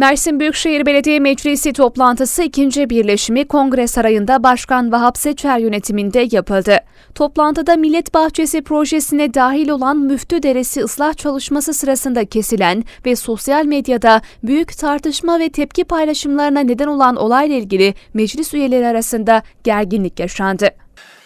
Mersin Büyükşehir Belediye Meclisi toplantısı ikinci birleşimi Kongre Sarayı'nda Başkan Vahap Seçer yönetiminde yapıldı. Toplantıda Millet Bahçesi projesine dahil olan Müftü Deresi ıslah çalışması sırasında kesilen ve sosyal medyada büyük tartışma ve tepki paylaşımlarına neden olan olayla ilgili meclis üyeleri arasında gerginlik yaşandı.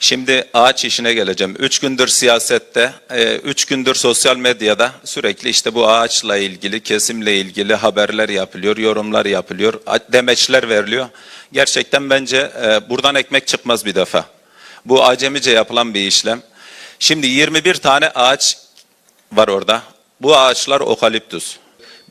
Şimdi ağaç işine geleceğim. Üç gündür siyasette, e, üç gündür sosyal medyada sürekli işte bu ağaçla ilgili, kesimle ilgili haberler yapılıyor, yorumlar yapılıyor, demeçler veriliyor. Gerçekten bence e, buradan ekmek çıkmaz bir defa. Bu acemice yapılan bir işlem. Şimdi 21 tane ağaç var orada. Bu ağaçlar okaliptüs.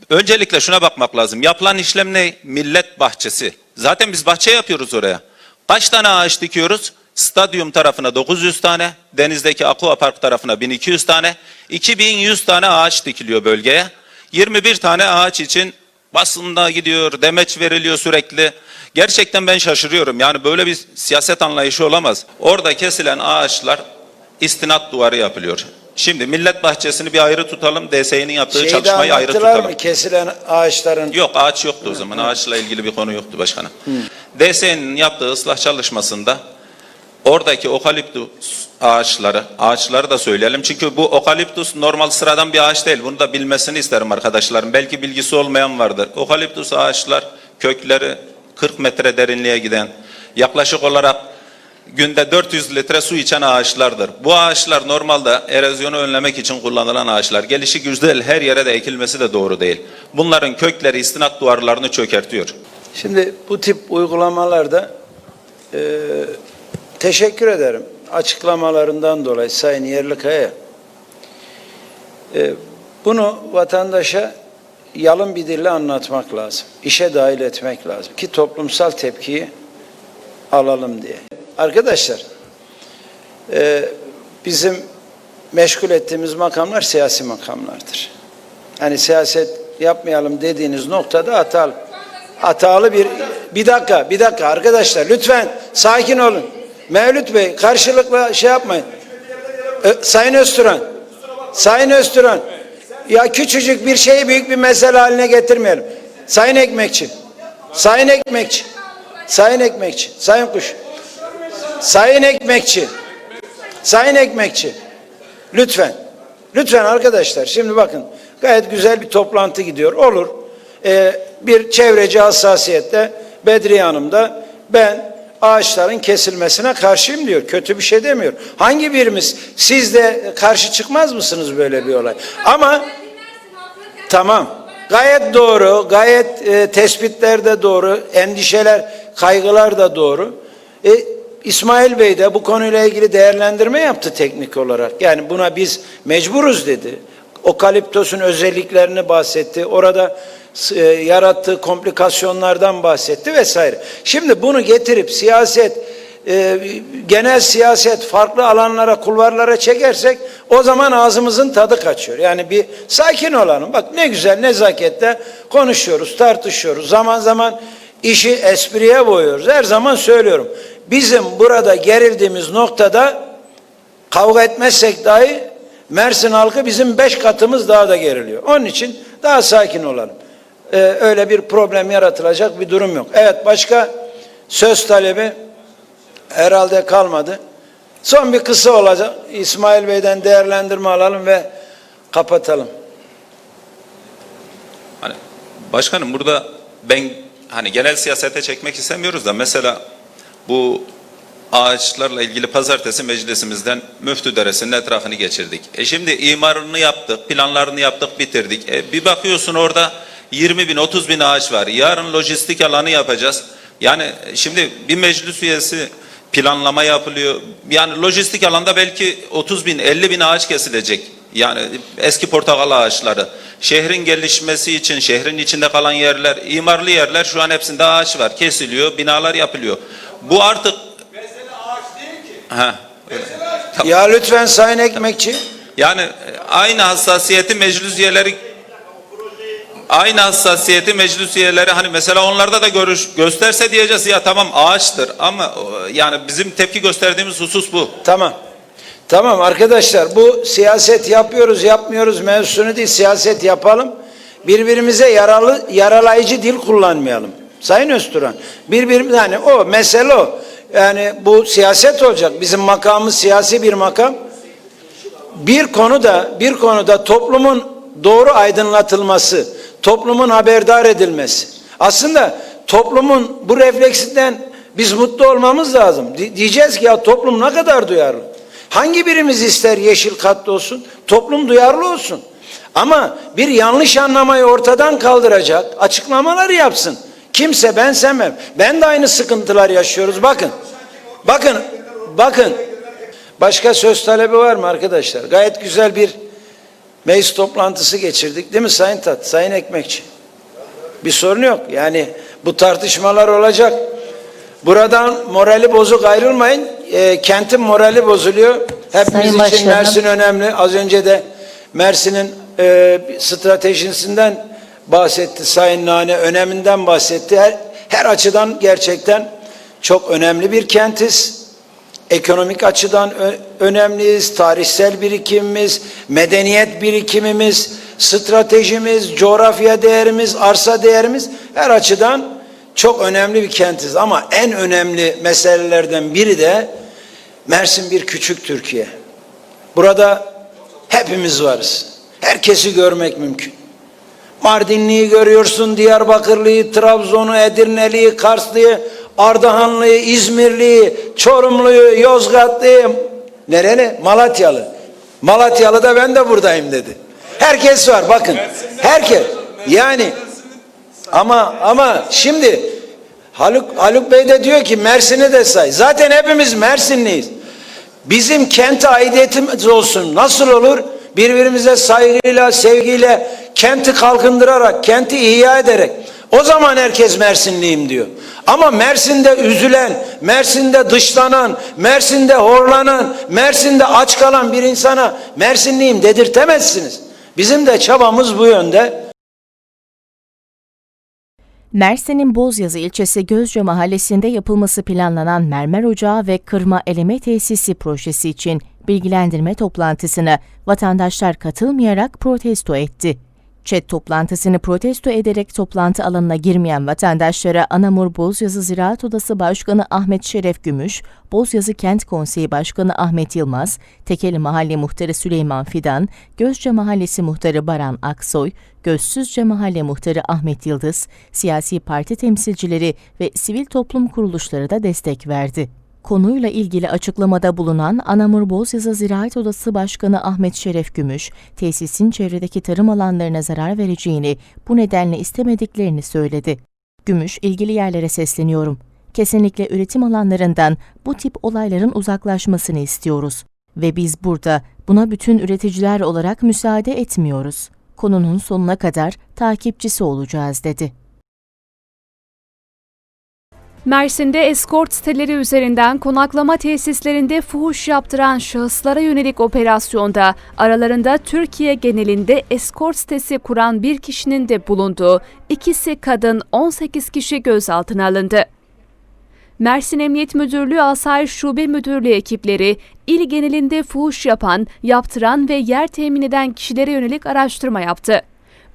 Öncelikle şuna bakmak lazım. Yapılan işlem ne? Millet bahçesi. Zaten biz bahçe yapıyoruz oraya. Kaç tane ağaç dikiyoruz? Stadyum tarafına 900 tane, denizdeki Aqua Park tarafına 1200 tane, 2100 tane ağaç dikiliyor bölgeye. 21 tane ağaç için basında gidiyor, demeç veriliyor sürekli. Gerçekten ben şaşırıyorum. Yani böyle bir siyaset anlayışı olamaz. Orada kesilen ağaçlar istinat duvarı yapılıyor. Şimdi millet bahçesini bir ayrı tutalım, DSİ'nin yaptığı Şeyi de çalışmayı ayrı tutalım. mı kesilen ağaçların? Yok ağaç yoktu o zaman. Ağaçla ilgili bir konu yoktu başkanım. DSE'nin yaptığı ıslah çalışmasında oradaki okaliptus ağaçları, ağaçları da söyleyelim. Çünkü bu okaliptus normal sıradan bir ağaç değil. Bunu da bilmesini isterim arkadaşlarım. Belki bilgisi olmayan vardır. Okaliptus ağaçlar kökleri 40 metre derinliğe giden yaklaşık olarak günde 400 litre su içen ağaçlardır. Bu ağaçlar normalde erozyonu önlemek için kullanılan ağaçlar. Gelişi güzel her yere de ekilmesi de doğru değil. Bunların kökleri istinat duvarlarını çökertiyor. Şimdi bu tip uygulamalarda e, teşekkür ederim. Açıklamalarından dolayı Sayın Yerlikaya. E, bunu vatandaşa yalın bir dille anlatmak lazım. İşe dahil etmek lazım ki toplumsal tepkiyi alalım diye. Arkadaşlar, e, bizim meşgul ettiğimiz makamlar siyasi makamlardır. Hani siyaset yapmayalım dediğiniz noktada hatalı. Hatalı bir bir dakika, bir dakika arkadaşlar lütfen sakin olun. Mevlüt Bey karşılıklı şey yapmayın. Ö, Sayın Öztürk, Sayın Öztürk, ya küçücük bir şeyi büyük bir mesele haline getirmeyelim. Sayın Ekmekçi, Sayın Ekmekçi, Sayın Ekmekçi, Sayın Kuş, Sayın Ekmekçi, Sayın Ekmekçi, lütfen, lütfen arkadaşlar şimdi bakın gayet güzel bir toplantı gidiyor. Olur, Ee, bir çevreci hassasiyette Bedriye Hanım da ben ağaçların kesilmesine karşıyım diyor. Kötü bir şey demiyor. Hangi birimiz siz de karşı çıkmaz mısınız böyle bir olay? Ama Tamam. Gayet doğru, gayet e, tespitler de doğru, endişeler, kaygılar da doğru. E, İsmail Bey de bu konuyla ilgili değerlendirme yaptı teknik olarak. Yani buna biz mecburuz dedi. Okaliptosun özelliklerini bahsetti. Orada e, yarattığı komplikasyonlardan bahsetti vesaire. Şimdi bunu getirip siyaset e, genel siyaset farklı alanlara, kulvarlara çekersek o zaman ağzımızın tadı kaçıyor. Yani bir sakin olalım. Bak ne güzel nezaketle konuşuyoruz, tartışıyoruz. Zaman zaman işi espriye boyuyoruz. Her zaman söylüyorum. Bizim burada gerildiğimiz noktada kavga etmezsek dahi Mersin halkı bizim beş katımız daha da geriliyor. Onun için daha sakin olalım. Ee, öyle bir problem yaratılacak bir durum yok. Evet başka söz talebi herhalde kalmadı. Son bir kısa olacak. İsmail Bey'den değerlendirme alalım ve kapatalım. Hani başkanım burada ben hani genel siyasete çekmek istemiyoruz da mesela bu ağaçlarla ilgili pazartesi meclisimizden Müftü Deresi'nin etrafını geçirdik. E şimdi imarını yaptık, planlarını yaptık, bitirdik. E bir bakıyorsun orada 20 bin, 30 bin ağaç var. Yarın lojistik alanı yapacağız. Yani şimdi bir meclis üyesi planlama yapılıyor. Yani lojistik alanda belki 30 bin, 50 bin ağaç kesilecek. Yani eski portakal ağaçları. Şehrin gelişmesi için şehrin içinde kalan yerler, imarlı yerler şu an hepsinde ağaç var. Kesiliyor, binalar yapılıyor. Bu artık ha, Ya lütfen Sayın Ekmekçi. yani e, aynı hassasiyeti meclis üyeleri aynı hassasiyeti meclis üyeleri hani mesela onlarda da görüş gösterse diyeceğiz ya tamam ağaçtır ama yani bizim tepki gösterdiğimiz husus bu. Tamam. Tamam arkadaşlar bu siyaset yapıyoruz yapmıyoruz mevzusunu değil siyaset yapalım. birbirimize yaralı yaralayıcı dil kullanmayalım. Sayın Özturan, birbirimiz yani o mesele o. Yani bu siyaset olacak. Bizim makamımız siyasi bir makam. Bir konuda bir konuda toplumun doğru aydınlatılması, toplumun haberdar edilmesi. Aslında toplumun bu refleksinden biz mutlu olmamız lazım. Di- Diyeceğiz ki ya toplum ne kadar duyarlı. Hangi birimiz ister yeşil katlı olsun? Toplum duyarlı olsun. Ama bir yanlış anlamayı ortadan kaldıracak açıklamaları yapsın. Kimse ben sevmem. Ben de aynı sıkıntılar yaşıyoruz. Bakın. Bakın. Bakın. Başka söz talebi var mı arkadaşlar? Gayet güzel bir meclis toplantısı geçirdik değil mi Sayın Tat, Sayın Ekmekçi? Bir sorun yok. Yani bu tartışmalar olacak. Buradan morali bozuk ayrılmayın. Ee, kentin morali bozuluyor. Hepimiz Sayın için Başkanım. Mersin önemli. Az önce de Mersin'in e, stratejisinden bahsetti Sayın Nane. Öneminden bahsetti. Her, her açıdan gerçekten çok önemli bir kentiz. Ekonomik açıdan önemliyiz, tarihsel birikimimiz, medeniyet birikimimiz, stratejimiz, coğrafya değerimiz, arsa değerimiz her açıdan çok önemli bir kentiz. Ama en önemli meselelerden biri de Mersin bir küçük Türkiye. Burada hepimiz varız. Herkesi görmek mümkün. Mardinli'yi görüyorsun, Diyarbakırlı'yı, Trabzon'u, Edirne'liyi, Karslı'yı, Ardahanlı'yı, İzmirli'yi, Çorumlu'yu, Yozgatlı'yı, nereli? Malatyalı. Malatyalı da ben de buradayım dedi. Herkes var bakın. Herkes. Yani ama ama şimdi Haluk, Haluk Bey de diyor ki Mersin'i de say. Zaten hepimiz Mersinliyiz. Bizim kente aidiyetimiz olsun. Nasıl olur? Birbirimize saygıyla, sevgiyle, kenti kalkındırarak, kenti ihya ederek. O zaman herkes Mersinliyim diyor. Ama Mersin'de üzülen, Mersin'de dışlanan, Mersin'de horlanan, Mersin'de aç kalan bir insana Mersinliyim dedirtemezsiniz. Bizim de çabamız bu yönde. Mersin'in Bozyazı ilçesi Gözce mahallesinde yapılması planlanan mermer ocağı ve kırma eleme tesisi projesi için bilgilendirme toplantısına vatandaşlar katılmayarak protesto etti. ÇED toplantısını protesto ederek toplantı alanına girmeyen vatandaşlara Anamur Bozyazı Ziraat Odası Başkanı Ahmet Şeref Gümüş, Bozyazı Kent Konseyi Başkanı Ahmet Yılmaz, Tekeli Mahalle Muhtarı Süleyman Fidan, Gözce Mahallesi Muhtarı Baran Aksoy, Gözsüzce Mahalle Muhtarı Ahmet Yıldız, siyasi parti temsilcileri ve sivil toplum kuruluşları da destek verdi. Konuyla ilgili açıklamada bulunan Anamur Bozyazı Ziraat Odası Başkanı Ahmet Şeref Gümüş, tesisin çevredeki tarım alanlarına zarar vereceğini, bu nedenle istemediklerini söyledi. Gümüş, ilgili yerlere sesleniyorum. Kesinlikle üretim alanlarından bu tip olayların uzaklaşmasını istiyoruz. Ve biz burada buna bütün üreticiler olarak müsaade etmiyoruz. Konunun sonuna kadar takipçisi olacağız dedi. Mersin'de eskort siteleri üzerinden konaklama tesislerinde fuhuş yaptıran şahıslara yönelik operasyonda aralarında Türkiye genelinde eskort sitesi kuran bir kişinin de bulunduğu ikisi kadın 18 kişi gözaltına alındı. Mersin Emniyet Müdürlüğü Asayiş Şube Müdürlüğü ekipleri il genelinde fuhuş yapan, yaptıran ve yer temin eden kişilere yönelik araştırma yaptı.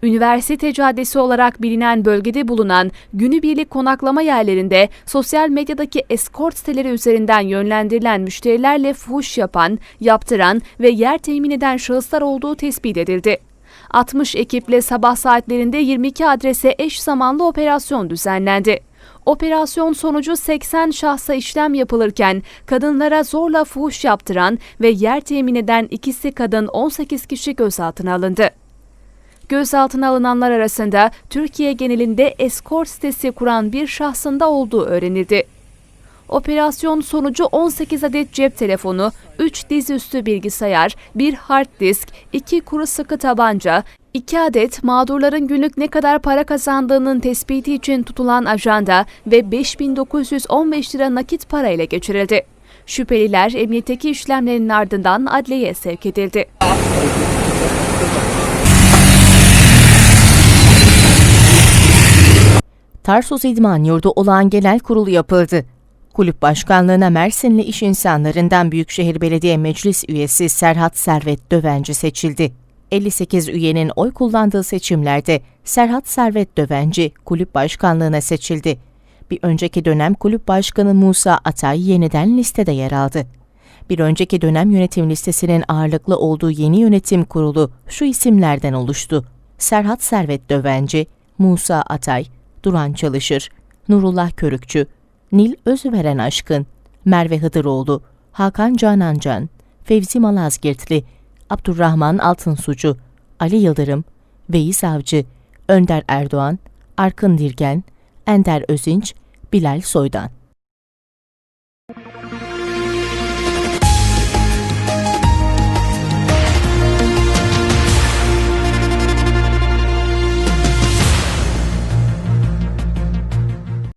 Üniversite Caddesi olarak bilinen bölgede bulunan günübirlik konaklama yerlerinde sosyal medyadaki eskort siteleri üzerinden yönlendirilen müşterilerle fuhuş yapan, yaptıran ve yer temin eden şahıslar olduğu tespit edildi. 60 ekiple sabah saatlerinde 22 adrese eş zamanlı operasyon düzenlendi. Operasyon sonucu 80 şahsa işlem yapılırken kadınlara zorla fuhuş yaptıran ve yer temin eden ikisi kadın 18 kişi gözaltına alındı. Gözaltına alınanlar arasında Türkiye genelinde eskort sitesi kuran bir şahsın da olduğu öğrenildi. Operasyon sonucu 18 adet cep telefonu, 3 dizüstü bilgisayar, 1 hard disk, 2 kuru sıkı tabanca, 2 adet mağdurların günlük ne kadar para kazandığının tespiti için tutulan ajanda ve 5915 lira nakit para ile geçirildi. Şüpheliler emniyetteki işlemlerin ardından adliyeye sevk edildi. Tarsus İdman Yurdu olağan genel kurulu yapıldı. Kulüp başkanlığına Mersinli iş insanlarından Büyükşehir Belediye Meclis üyesi Serhat Servet Dövenci seçildi. 58 üyenin oy kullandığı seçimlerde Serhat Servet Dövenci kulüp başkanlığına seçildi. Bir önceki dönem kulüp başkanı Musa Atay yeniden listede yer aldı. Bir önceki dönem yönetim listesinin ağırlıklı olduğu yeni yönetim kurulu şu isimlerden oluştu. Serhat Servet Dövenci, Musa Atay, Duran Çalışır, Nurullah Körükçü, Nil Özveren Aşkın, Merve Hıdıroğlu, Hakan Canancan, Fevzi Malazgirtli, Abdurrahman Altınsucu, Ali Yıldırım, Veys Avcı, Önder Erdoğan, Arkın Dirgen, Ender Özinç, Bilal Soydan.